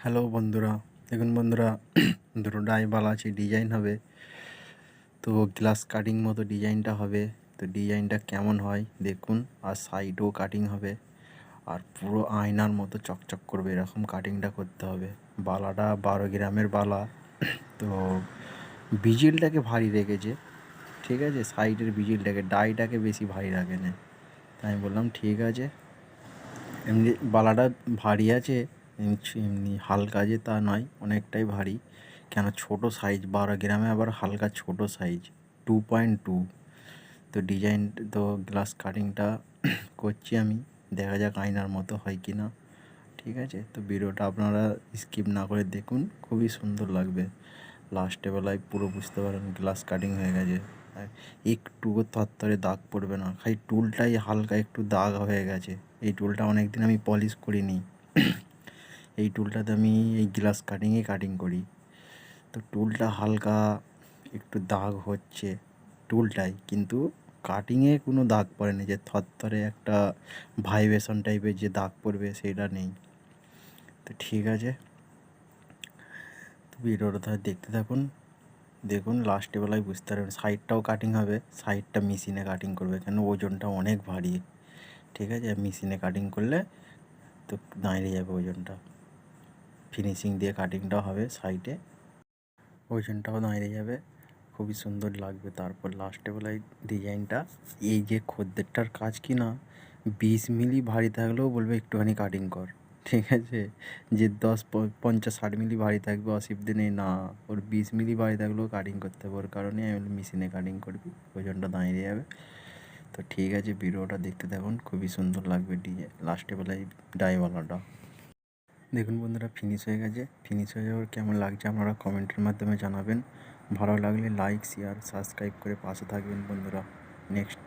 Hello বন্ধুরা, দেখুন বন্ধুরা দুটো ডাইবাল আছে ডিজাইন হবে। তো গ্লাস কাটিং মতো ডিজাইনটা হবে, তো ডিজাইনটা কেমন হয় দেখুন, আর সাইডও কাটিং হবে, আর পুরো আয়নার মতো চকচক করবে, এরকম কাটিংটা করতে হবে। বালাটা বারো গ্রামের বালা, তো বিজিলটাকে ভারী রেখেছে, ঠিক আছে? সাইডের বিজিলটাকে ডাইটাকে বেশি ভারী রাখে না তাই আমি বললাম, ঠিক আছে। এমনি বালাটা ভারী আছে এমনি হালকা যে তা নয়, অনেকটাই ভারী। কেন ছোটো সাইজ বারো গ্রামে আবার হালকা ছোটো সাইজ টু পয়েন্ট টু তো ডিজাইন তো গ্লাস কাটিংটা করছি আমি। দেখা যাক আয়নার মতো হয় কি না ঠিক আছে? তো ভিডিওটা আপনারা স্কিপ না করে দেখুন। খুবই সুন্দর লাগবে। লাস্টে বেলায় পুরো বুঝতে পারেন গ্লাস কাটিং হয়ে গেছে। একটুও থরথরে দাগ পড়বে না। খালি টুলটাই হালকা একটু দাগ হয়ে গেছে। এই টুলটা অনেক দিন আমি পলিশ করিনি। এই টুলটাতে আমি এই গ্লাস কাটিংয়ে কাটিং করি। তো টুলটা হালকা একটু দাগ হচ্ছে টুলটাই, কিন্তু কাটিংয়ে কোনো দাগ পড়েনি যে থরথরে একটা ভাইব্রেশন টাইপের যে দাগ পড়বে সেটা নেই। তো ঠিক আছে। তো ভিডিওটা তাহলে দেখতে থাকুন। দেখুন লাস্টে বেলায় বুঝতে পারবেন সাইডটাও কাটিং হবে সাইডটা মেশিনে কাটিং করবে কেন ওজনটা অনেক ভারী। ঠিক আছে মেশিনে কাটিং করলে তো দাঁড়িয়ে যাবে ওজনটা। ফিনিশিং দিয়ে কাটিংটা হবে সাইডে ওজনটাও দাঁড়িয়ে যাবে। খুবই সুন্দর লাগবে তারপর লাস্টে বেলায় ডিজাইনটা এই যে খদ্দেরটার কাজ কি না বিশ মিলি ভারী থাকলেও বলবে একটুখানি কাটিং কর, ঠিক আছে? যে দশ পঞ্চাশ, ষাট মিলি ভারী থাকবে অসুবিধে নেই। না, ওর বিশ মিলি ভারী থাকলেও কাটিং করতে হবে, ওর কারণে আমি মেশিনে কাটিং করবি ওজনটা দাঁড়িয়ে যাবে। তো ঠিক আছে, ভিডিওটা দেখতে থাকুন, খুবই সুন্দর লাগবে ডিজে লাস্টে বেলায় ডাইওয়ালাটা দেখুন বন্ধুরা ফিনিশ হয়ে গেছে। ফিনিশ হয়ে যাওয়ার কেমন লাগছে আপনারা কমেন্টের মাধ্যমে জানাবেন। ভালো লাগলে লাইক শেয়ার সাবস্ক্রাইব করে পাশে থাকবেন বন্ধুরা। নেক্সট